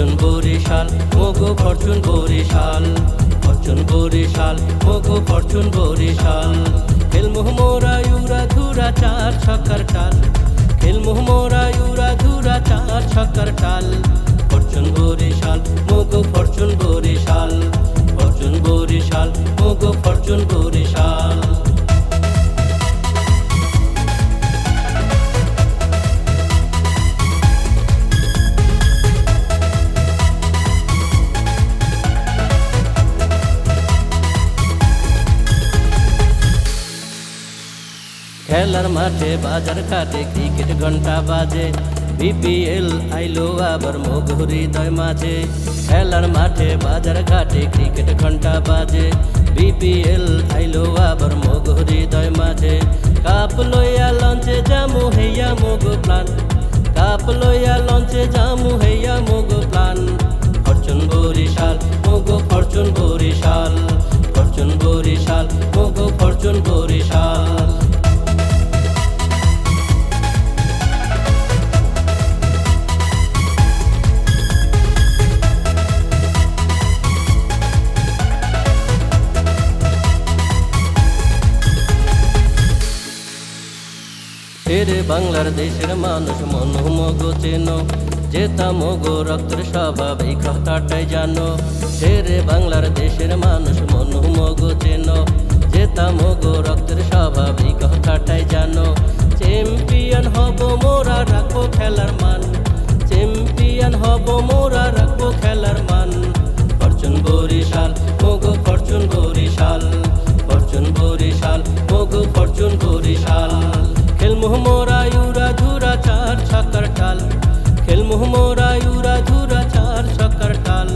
Fortune Barishal মোগো Fortune Barishal. Fortune Barishal মোগো Fortune Barishal. খেল মোহমোরা ইউরা ধুরা চার ছক্কার টাল খেল মোহমোরা ইউরা ধুরা চার ছক্কার টাল ফরচুন বরিশাল মোগো ফরচুন বরিশাল। ফরচুন বরিশাল মোগো ফরচুন বরিশাল। খেলার মাঠে বাজার কাটে ক্রিকেট ঘণ্টা বাজে। বিপিএল আইলো আবার মোগ হৃদয় মাঝে। খেলার মাঠে বাজার ঘাটে ক্রিকেট ঘণ্টা বাজে। বিপিএল আইলো আবার মোগ হৃদয় মাঝে। কাপ লইয়া লঞ্চে জামু হেয়া মোগ প্লান। কাপ লইয়া লঞ্চে জামু হেয়া মোগ ছেড়ে বাংলার দেশের মানুষ মনমগ চেন যেতা মগো রক্তের স্বাভাবিক কথাটাই জানো। ছেড়ে বাংলার দেশের মানুষ মনমগ চেন যেতা মগো রক্তের স্বাভাবিক কথাটাই জানো। চ্যাম্পিয়ন হব মোরা রাখো খেলার মান। চ্যাম্পিয়ন হব মোরা রাখো খেলার মান। ফরচুন বরিশাল, মগো ফরচুন বরিশাল। ফরচুন বরিশাল, মগো ফরচুন বরিশাল। খেল ইউরা ধুরা চার ছক্কার টাল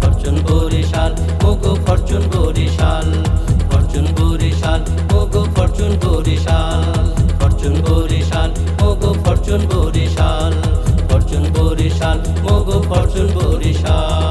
ফরচুন বরিশাল মগো ফরচুন বরিশাল ফরচুন বরিশাল মগো ফরচুন বরিশাল ফরচুন বরিশাল মগো ফরচুন বরিশাল ফরচুন বরিশাল মগো ফরচুন বরিশাল